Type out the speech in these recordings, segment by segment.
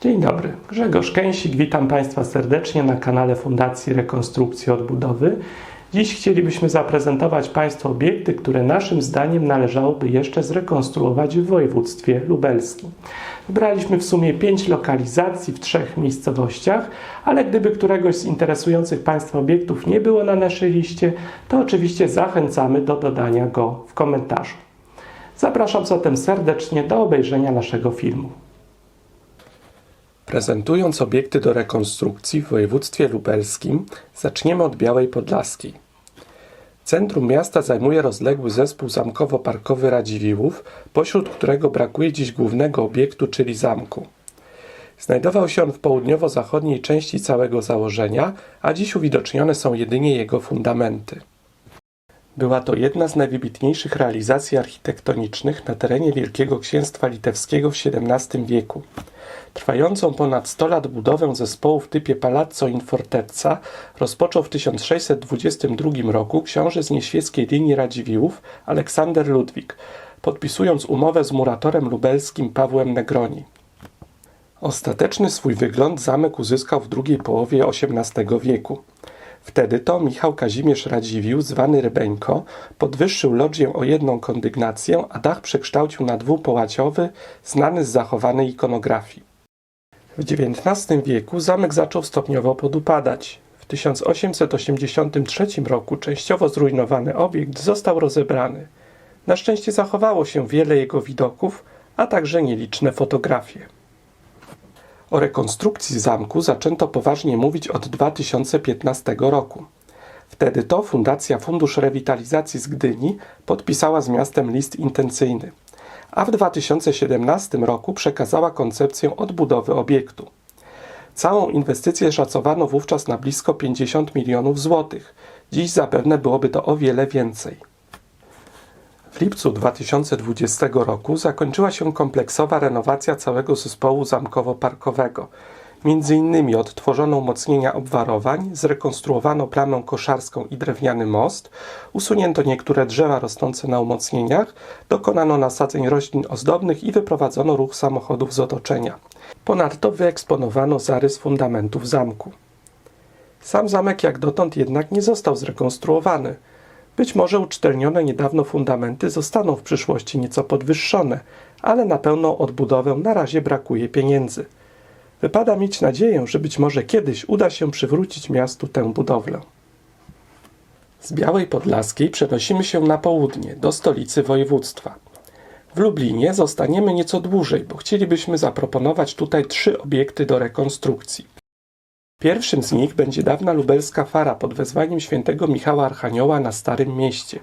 Dzień dobry, Grzegorz Kęsik, witam Państwa serdecznie na kanale Fundacji Rekonstrukcji Odbudowy. Dziś chcielibyśmy zaprezentować Państwu obiekty, które naszym zdaniem należałoby jeszcze zrekonstruować w województwie lubelskim. Wybraliśmy w sumie pięć lokalizacji w trzech miejscowościach, ale gdyby któregoś z interesujących Państwa obiektów nie było na naszej liście, to oczywiście zachęcamy do dodania go w komentarzu. Zapraszam zatem serdecznie do obejrzenia naszego filmu. Prezentując obiekty do rekonstrukcji w województwie lubelskim, zaczniemy od Białej Podlaskiej. Centrum miasta zajmuje rozległy zespół zamkowo-parkowy Radziwiłłów, pośród którego brakuje dziś głównego obiektu, czyli zamku. Znajdował się on w południowo-zachodniej części całego założenia, a dziś uwidocznione są jedynie jego fundamenty. Była to jedna z najwybitniejszych realizacji architektonicznych na terenie Wielkiego Księstwa Litewskiego w XVII wieku. Trwającą ponad 100 lat budowę zespołu w typie Palazzo in Fortezza rozpoczął w 1622 roku książę z nieświeckiej linii Radziwiłłów Aleksander Ludwik, podpisując umowę z muratorem lubelskim Pawłem Negroni. Ostateczny swój wygląd zamek uzyskał w drugiej połowie XVIII wieku. Wtedy to Michał Kazimierz Radziwiłł, zwany Rybeńko, podwyższył lodzię o jedną kondygnację, a dach przekształcił na dwupołaciowy, znany z zachowanej ikonografii. W XIX wieku zamek zaczął stopniowo podupadać. W 1883 roku częściowo zrujnowany obiekt został rozebrany. Na szczęście zachowało się wiele jego widoków, a także nieliczne fotografie. O rekonstrukcji zamku zaczęto poważnie mówić od 2015 roku. Wtedy to Fundacja Fundusz Rewitalizacji z Gdyni podpisała z miastem list intencyjny, a w 2017 roku przekazała koncepcję odbudowy obiektu. Całą inwestycję szacowano wówczas na blisko 50 milionów złotych. Dziś zapewne byłoby to o wiele więcej. W lipcu 2020 roku zakończyła się kompleksowa renowacja całego zespołu zamkowo-parkowego. Między innymi odtworzono umocnienia obwarowań, zrekonstruowano bramę koszarską i drewniany most, usunięto niektóre drzewa rosnące na umocnieniach, dokonano nasadzeń roślin ozdobnych i wyprowadzono ruch samochodów z otoczenia. Ponadto wyeksponowano zarys fundamentów zamku. Sam zamek jak dotąd jednak nie został zrekonstruowany – być może uczternione niedawno fundamenty zostaną w przyszłości nieco podwyższone, ale na pełną odbudowę na razie brakuje pieniędzy. Wypada mieć nadzieję, że być może kiedyś uda się przywrócić miastu tę budowlę. Z Białej Podlaskiej przenosimy się na południe, do stolicy województwa. W Lublinie zostaniemy nieco dłużej, bo chcielibyśmy zaproponować tutaj trzy obiekty do rekonstrukcji. Pierwszym z nich będzie dawna lubelska fara pod wezwaniem świętego Michała Archanioła na Starym Mieście.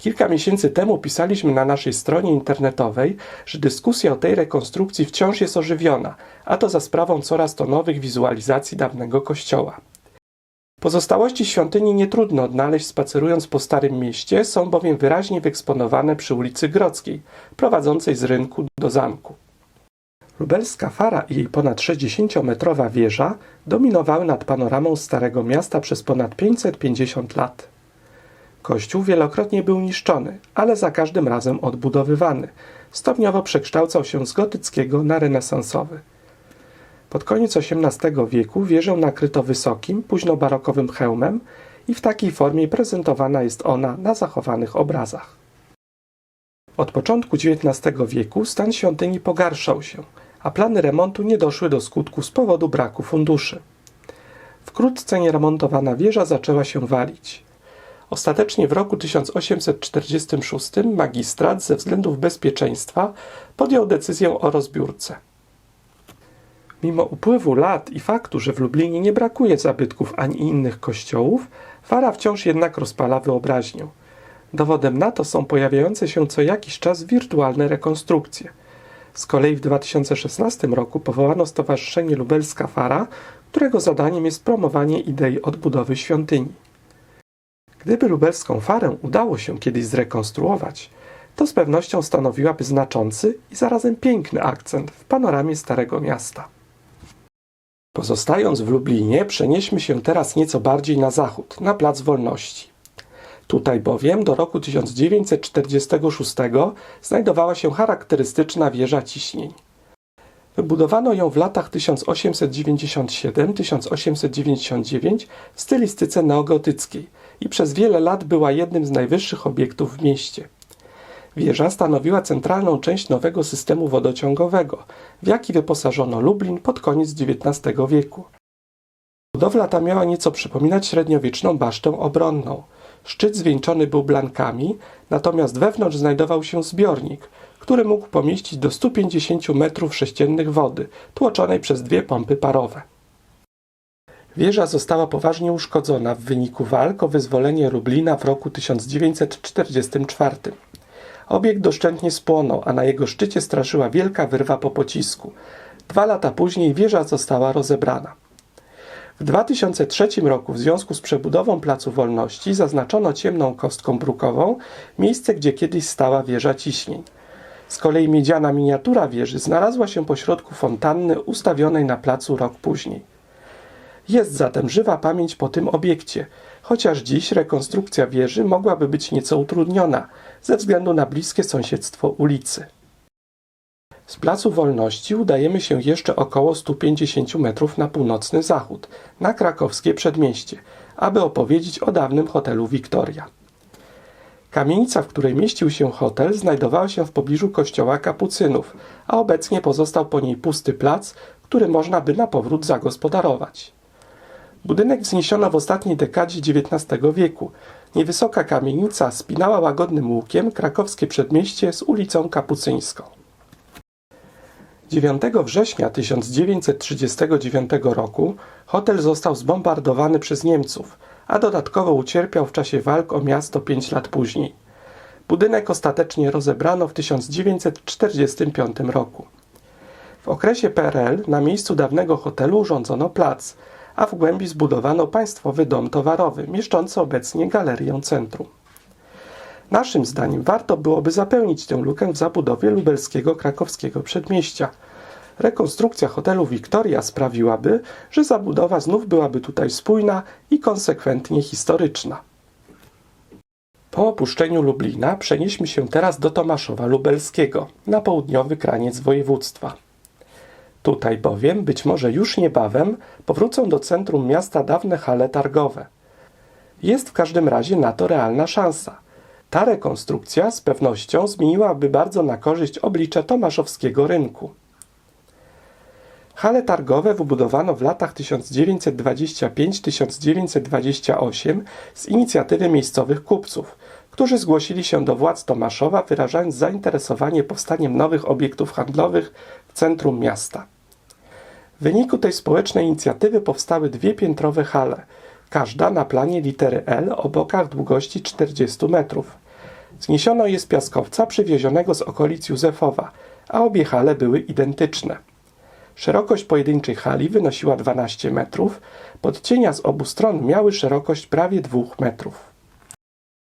Kilka miesięcy temu pisaliśmy na naszej stronie internetowej, że dyskusja o tej rekonstrukcji wciąż jest ożywiona, a to za sprawą coraz to nowych wizualizacji dawnego kościoła. Pozostałości świątyni nie trudno odnaleźć spacerując po Starym Mieście, są bowiem wyraźnie wyeksponowane przy ulicy Grodzkiej, prowadzącej z rynku do zamku. Lubelska fara i jej ponad 60-metrowa wieża dominowały nad panoramą Starego Miasta przez ponad 550 lat. Kościół wielokrotnie był niszczony, ale za każdym razem odbudowywany. Stopniowo przekształcał się z gotyckiego na renesansowy. Pod koniec XVIII wieku wieżę nakryto wysokim, późnobarokowym hełmem i w takiej formie prezentowana jest ona na zachowanych obrazach. Od początku XIX wieku stan świątyni pogarszał się – a plany remontu nie doszły do skutku z powodu braku funduszy. Wkrótce nieremontowana wieża zaczęła się walić. Ostatecznie w roku 1846 magistrat ze względów bezpieczeństwa podjął decyzję o rozbiórce. Mimo upływu lat i faktu, że w Lublinie nie brakuje zabytków ani innych kościołów, fara wciąż jednak rozpala wyobraźnię. Dowodem na to są pojawiające się co jakiś czas wirtualne rekonstrukcje – z kolei w 2016 roku powołano Stowarzyszenie Lubelska Fara, którego zadaniem jest promowanie idei odbudowy świątyni. Gdyby lubelską farę udało się kiedyś zrekonstruować, to z pewnością stanowiłaby znaczący i zarazem piękny akcent w panoramie Starego Miasta. Pozostając w Lublinie, przenieśmy się teraz nieco bardziej na zachód, na Plac Wolności. Tutaj bowiem do roku 1946 znajdowała się charakterystyczna wieża ciśnień. Wybudowano ją w latach 1897-1899 w stylistyce neogotyckiej i przez wiele lat była jednym z najwyższych obiektów w mieście. Wieża stanowiła centralną część nowego systemu wodociągowego, w jaki wyposażono Lublin pod koniec XIX wieku. Budowla ta miała nieco przypominać średniowieczną basztę obronną. Szczyt zwieńczony był blankami, natomiast wewnątrz znajdował się zbiornik, który mógł pomieścić do 150 metrów sześciennych wody, tłoczonej przez dwie pompy parowe. Wieża została poważnie uszkodzona w wyniku walk o wyzwolenie Lublina w roku 1944. Obiekt doszczętnie spłonął, a na jego szczycie straszyła wielka wyrwa po pocisku. Dwa lata później wieża została rozebrana. W 2003 roku w związku z przebudową Placu Wolności zaznaczono ciemną kostką brukową miejsce, gdzie kiedyś stała wieża ciśnień. Z kolei miedziana miniatura wieży znalazła się pośrodku fontanny ustawionej na placu rok później. Jest zatem żywa pamięć po tym obiekcie, chociaż dziś rekonstrukcja wieży mogłaby być nieco utrudniona ze względu na bliskie sąsiedztwo ulicy. Z Placu Wolności udajemy się jeszcze około 150 metrów na północny zachód, na krakowskie przedmieście, aby opowiedzieć o dawnym hotelu Wiktoria. Kamienica, w której mieścił się hotel, znajdowała się w pobliżu kościoła kapucynów, a obecnie pozostał po niej pusty plac, który można by na powrót zagospodarować. Budynek wzniesiono w ostatniej dekadzie XIX wieku. Niewysoka kamienica spinała łagodnym łukiem krakowskie przedmieście z ulicą Kapucyńską. 9 września 1939 roku hotel został zbombardowany przez Niemców, a dodatkowo ucierpiał w czasie walk o miasto 5 lat później. Budynek ostatecznie rozebrano w 1945 roku. W okresie PRL na miejscu dawnego hotelu urządzono plac, a w głębi zbudowano państwowy dom towarowy, mieszczący obecnie galerię centrum. Naszym zdaniem warto byłoby zapełnić tę lukę w zabudowie lubelskiego krakowskiego przedmieścia. Rekonstrukcja hotelu Victoria sprawiłaby, że zabudowa znów byłaby tutaj spójna i konsekwentnie historyczna. Po opuszczeniu Lublina przenieśmy się teraz do Tomaszowa Lubelskiego, na południowy kraniec województwa. Tutaj bowiem, być może już niebawem, powrócą do centrum miasta dawne hale targowe. Jest w każdym razie na to realna szansa. Ta rekonstrukcja z pewnością zmieniłaby bardzo na korzyść oblicze tomaszowskiego rynku. Hale targowe wybudowano w latach 1925-1928 z inicjatywy miejscowych kupców, którzy zgłosili się do władz Tomaszowa, wyrażając zainteresowanie powstaniem nowych obiektów handlowych w centrum miasta. W wyniku tej społecznej inicjatywy powstały dwie piętrowe hale, każda na planie litery L o bokach długości 40 metrów. Zniesiono je z piaskowca przywiezionego z okolic Józefowa, a obie hale były identyczne. Szerokość pojedynczej hali wynosiła 12 metrów, podcienia z obu stron miały szerokość prawie 2 metrów.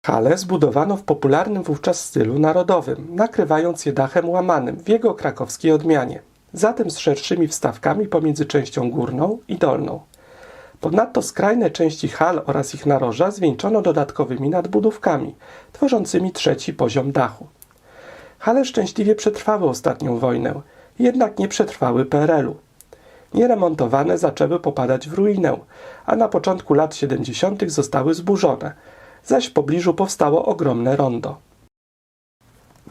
Hale zbudowano w popularnym wówczas stylu narodowym, nakrywając je dachem łamanym w jego krakowskiej odmianie, zatem z szerszymi wstawkami pomiędzy częścią górną i dolną. Ponadto skrajne części hal oraz ich naroża zwieńczono dodatkowymi nadbudówkami, tworzącymi trzeci poziom dachu. Hale szczęśliwie przetrwały ostatnią wojnę, jednak nie przetrwały PRL-u. Nieremontowane zaczęły popadać w ruinę, a na początku lat 70. zostały zburzone, zaś w pobliżu powstało ogromne rondo.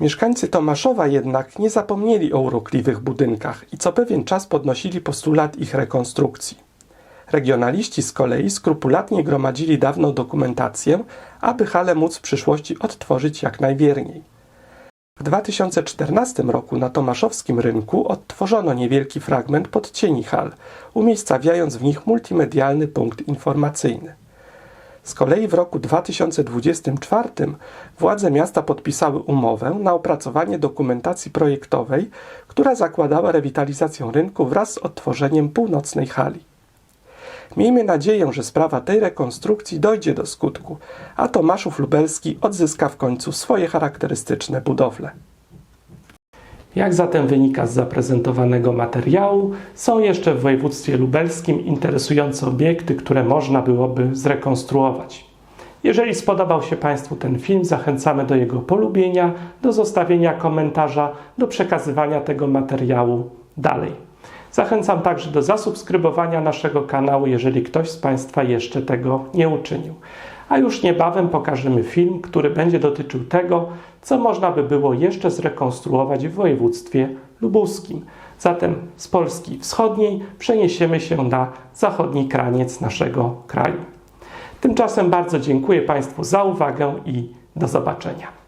Mieszkańcy Tomaszowa jednak nie zapomnieli o urokliwych budynkach i co pewien czas podnosili postulat ich rekonstrukcji. Regionaliści z kolei skrupulatnie gromadzili dawną dokumentację, aby hale móc w przyszłości odtworzyć jak najwierniej. W 2014 roku na tomaszowskim rynku odtworzono niewielki fragment podcieni hal, umiejscawiając w nich multimedialny punkt informacyjny. Z kolei w roku 2024 władze miasta podpisały umowę na opracowanie dokumentacji projektowej, która zakładała rewitalizację rynku wraz z odtworzeniem północnej hali. Miejmy nadzieję, że sprawa tej rekonstrukcji dojdzie do skutku, a Tomaszów Lubelski odzyska w końcu swoje charakterystyczne budowle. Jak zatem wynika z zaprezentowanego materiału, są jeszcze w województwie lubelskim interesujące obiekty, które można byłoby zrekonstruować. Jeżeli spodobał się Państwu ten film, zachęcamy do jego polubienia, do zostawienia komentarza, do przekazywania tego materiału dalej. Zachęcam także do zasubskrybowania naszego kanału, jeżeli ktoś z Państwa jeszcze tego nie uczynił. A już niebawem pokażemy film, który będzie dotyczył tego, co można by było jeszcze zrekonstruować w województwie lubuskim. Zatem z Polski wschodniej przeniesiemy się na zachodni kraniec naszego kraju. Tymczasem bardzo dziękuję Państwu za uwagę i do zobaczenia.